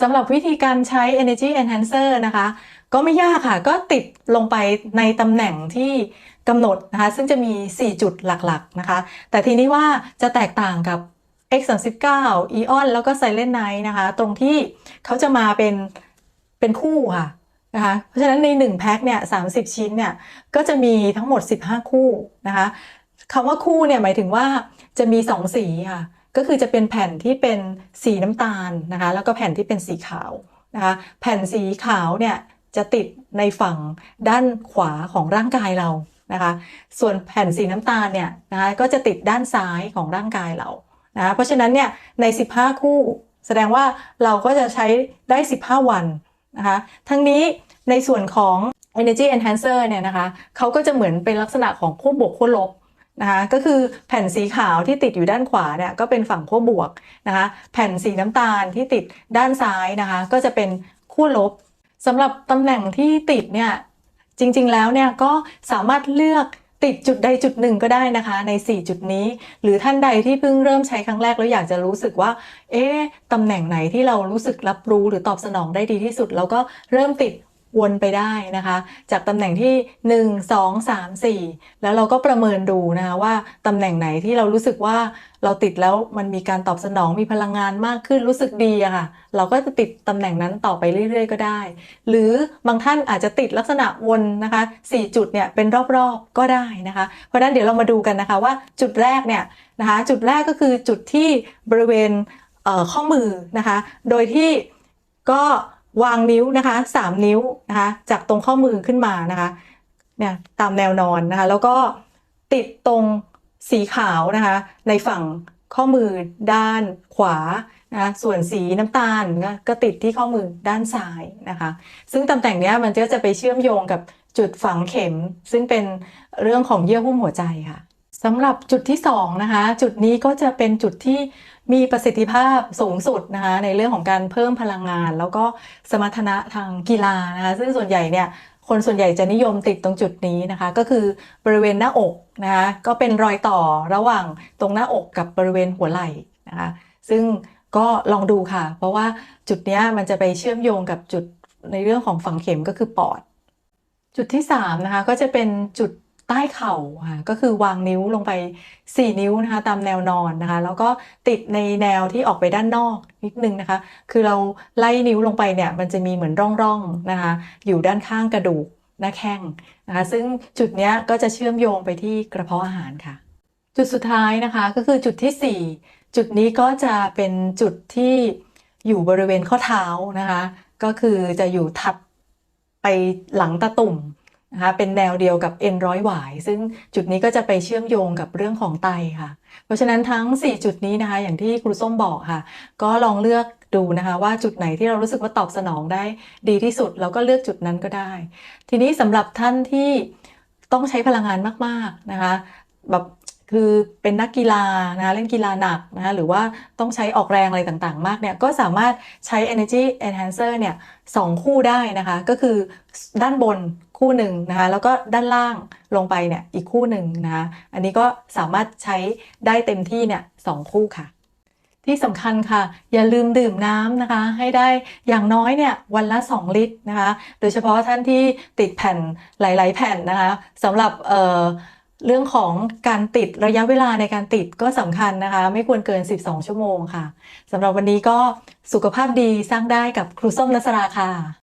สำหรับวิธีการใช้ Energy Enhancer นะคะ ก็ไม่ยากค่ะ ก็ติดลงไปในตำแหน่งที่กำหนดนะคะ ซึ่งจะมี 4 จุดหลักๆนะคะ แต่ทีนี้ว่าจะแตกต่างกับ X39 Eon แล้วก็ Silent Night นะคะ ตรงที่เขาจะมาเป็นเป็นคู่ค่ะนะคะ เพราะฉะนั้นใน 1 แพ็คเนี่ย30 ชิ้นเนี่ย ก็จะมีทั้งหมด 15 คู่นะคะคำว่าคู่เนี่ยหมายถึงว่าจะมี 2 สีค่ะ ก็คือจะเป็นแผ่นที่เป็นสีน้ำตาลนะคะ แล้วก็แผ่นที่เป็นสีขาวนะคะแผ่นสีขาวเนี่ยจะติดในฝั่งด้านขวาของร่างกายเรานะคะ ส่วนแผ่นสีน้ำตาลเนี่ยนะคะก็จะติดด้านซ้ายของร่างกายเรานะะเพราะฉะนั้นเนี่ยใน 15 คู่ แสดงว่าเราก็จะใช้ได้ 15 วันนะคะทั้งนี้ในส่วนของ Energy Enhancer เนี่ยนะคะเขาก็จะเหมือนเป็นลักษณะของขั้วบวกขั้วลบ นะคะก็คือแผ่นสีขาวที่ติดอยู่ด้านขวาเนี่ยก็เป็นฝั่งขั้วบวกนะคะแผ่นสีน้ำตาลที่ติดด้านซ้ายนะคะก็จะเป็นขั้วลบสำหรับตำแหน่งที่ติดเนี่ยจริงๆแล้วเนี่ยก็สามารถเลือกติดจุดใดจุดหนึ่งก็ได้นะคะใน 4 จุดนี้ หรือท่านใดที่เพิ่งเริ่มใช้ครั้งแรกแล้วอยากจะรู้สึกว่า เอ๊ะตำแหน่งไหนที่เรารู้สึกรับรู้หรือตอบสนองได้ดีที่สุดเราก็เริ่มติด วนไปได้นะคะ จากตำแหน่งที่ 1 2 3 4 แล้วเราก็ประเมินดูนะคะว่าตำแหน่งไหนที่เรารู้สึกว่าเราติดแล้วมันมีการตอบสนองมีพลังงานมากขึ้นรู้สึกดีอะค่ะ เราก็จะติดตำแหน่งนั้นต่อไปเรื่อยๆ ก็ได้ หรือบางท่านอาจจะติดลักษณะวนนะคะ 4 จุดเนี่ยเป็นรอบๆก็ได้นะคะ เพราะฉะนั้นเดี๋ยวเรามาดูกันนะคะว่าจุดแรกเนี่ยนะคะ จุดแรกก็คือจุดที่บริเวณเข้อมือนะคะ โดยที่ก็ วางนิ้วนะคะ3นิ้วนะคะจากตรงข้อมือขึ้นมานะคะเนี่ยตามแนวนอนนะคะ แล้วก็ติดตรงสีขาวนะคะ ในฝั่งข้อมือด้านขวานะคะส่วนสีน้ำตาลก็ติดที่ข้อมือด้านซ้ายนะคะ ซึ่งตำแหน่งเนี้ยมันก็จะไปเชื่อมโยงกับจุดฝังเข็ม ซึ่งเป็นเรื่องของเยื่อหุ้มหัวใจค่ะสำหรับจุดที่2นะคะจุดนี้ก็จะเป็นจุดที่ มีประสิทธิภาพสูงสุดนะคะในเรื่องของการเพิ่มพลังงาน แล้วก็สมรรถนะทางกีฬานะคะซึ่งส่วนใหญ่เนี่ยคนส่วนใหญ่จะนิยมติดตรงจุดนี้นะคะ ก็คือบริเวณหน้าอกนะคะก็เป็นรอยต่อระหว่างตรงหน้าอกกับบริเวณหัวไหล่นะคะซึ่งก็ลองดูค่ะ เพราะว่าจุดนี้มันจะไปเชื่อมโยงกับจุดในเรื่องของฝังเข็มก็คือปอด จุดที่3นะคะก็จะเป็นจุด ใต้เข่าค่ะก็คือวางนิ้วลงไป 4 นิ้วนะคะตามแนวนอนนะคะ แล้วก็ติดในแนวที่ออกไปด้านนอกนิดนึงนะคะ คือเราไล่นิ้วลงไปเนี่ยมันจะมีเหมือนร่องๆนะคะ อยู่ด้านข้างกระดูกหน้าแข้งนะคะซึ่งจุดนี้ก็จะเชื่อมโยงไปที่กระเพาะอาหารค่ะ จุดสุดท้ายนะคะก็คือจุดที่ 4 จุดนี้ก็จะเป็นจุดที่อยู่บริเวณข้อเท้านะคะ ก็คือจะอยู่ถัดไปหลังตาตุ่ม นะคะเป็นแนวเดียวกับเอ็นร้อยหวายซึ่งจุดนี้ก็จะไปเชื่อมโยงกับเรื่องของไตค่ะ เพราะฉะนั้นทั้ง 4 จุดนี้นะคะ อย่างที่ครูส้มบอกค่ะ ก็ลองเลือกดูนะคะว่าจุดไหนที่เรารู้สึกว่าตอบสนองได้ดีที่สุดเราก็เลือกจุดนั้นก็ได้ ทีนี้สำหรับท่านที่ต้องใช้พลังงานมาก ๆ นะคะ แบบ คือเป็นนักกีฬานะเล่นกีฬาหนักนะหรือว่าต้องใช้ออกแรงอะไรต่างๆ มากเนี่ยก็สามารถใช้ energy enhancer เนี่ยสองคู่ได้นะคะ ก็คือด้านบนคู่หนึ่งนะคะแล้วก็ด้านล่างลงไปเนี่ยอีกคู่หนึ่งนะคะอันนี้ก็สามารถใช้ได้เต็มที่เนี่ยสองคู่ค่ะ ที่สำคัญค่ะ อย่าลืมดื่มน้ำนะคะ ให้ได้อย่างน้อยเนี่ยวันละ 2 ลิตรนะคะ โดยเฉพาะท่านที่ติดแผ่นหลาย ๆ แผ่นนะคะสำหรับเอ่อ เรื่องของการติดระยะเวลาในการติดก็สำคัญนะคะ ไม่ควรเกิน 12 ชั่วโมงค่ะสำหรับวันนี้ก็สุขภาพดีสร้างได้กับครูส้มนัสราค่ะ